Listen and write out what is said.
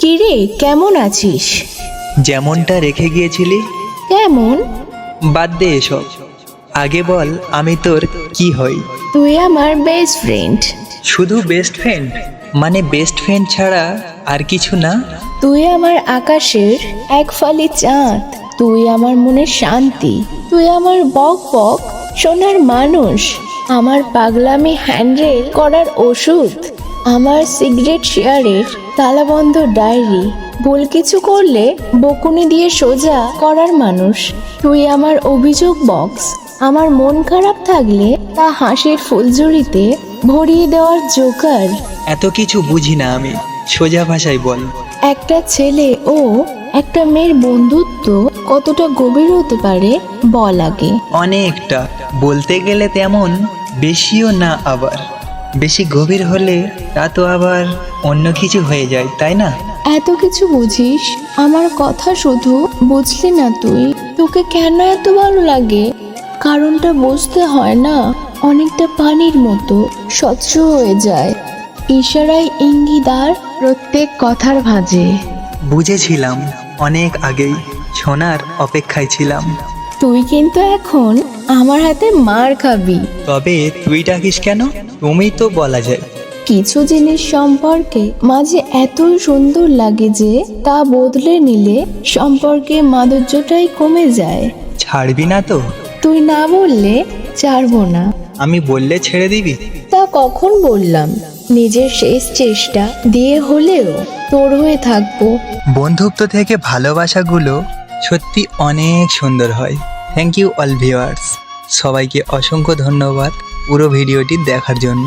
কিরে কেমন আছিস? যেমনটা রেখে গিয়েছিলি? কেমন? বাদ দে এসব। আগে বল আমি তোর কি হই? তুই আমার বেস্ট ফ্রেন্ড শুধু বেস্ট ফ্রেন্ড মানে বেস্ট ফ্রেন্ড ছাড়া আর কিছু না? তুই আমার আকাশের এক ফালি চাঁদ। তুই আমার মনে শান্তি। তুই আমার বক বক সোনার মানুষ। আমার পাগলামি হ্যান্ডেল করার ওষুধ। আমার সিগারেট শেয়ারের তালাবন্ধ ডায়েরি ভুল কিছু করলে বকুনি দিয়ে সোজা করার মানুষ। তুই আমার অভিযোগ বক্স আমার মন খারাপ থাকলে তা হাসির ফুলঝুরিতে ভরিয়ে দেওয়ার জোকার। এত কিছু বুঝি না আমি সোজা ভাষায় বল। একটা ছেলে ও একটা মেয়ের বন্ধুত্ব কতটা গভীর হতে পারে বল আগে। অনেকটা বলতে গেলে তেমন বেশিও না আবার। বেশি গভীর হলে তা তো আবার অন্য কিছু হয়ে যায় তাই না? এত কিছু বুঝিস? আমার কথা শুধু বুঝলি না তুই? তোকে কেন এত ভালো লাগে? কারণটা বুঝতে হয় না অনেকটা পানির মতো স্বচ্ছ হয়ে যায়। ইশারায় ইঙ্গিদার প্রত্যেক কথার ভাঁজে। বুঝেছিলাম অনেক আগেই শোনার অপেক্ষায় ছিলাম। তুই কিন্তু এখন আমার হাতে মার খাবি। তবে তুই ডাকিস কেন? তুমি তো বলা যায়। কিছু জিনিস সম্পর্কে মাঝে এত সুন্দর লাগে যে তা বদলে নিলে সম্পর্কে মাধুর্যটাই কমে যায়। ছাড়বি না তো? তুই না বললে ছাড়বো না। আমি বললে ছেড়ে দিবি? তা কখন বললাম? নিজের শেষ চেষ্টা দিয়ে হলেও তোর হয়ে থাকব। বন্ধুত্ব থেকে ভালোবাসাগুলো সত্যি অনেক সুন্দর হয়। থ্যাংক ইউ অল ভিওয়ার্স সবাইকে অসংখ্য ধন্যবাদ পুরো ভিডিওটি দেখার জন্য।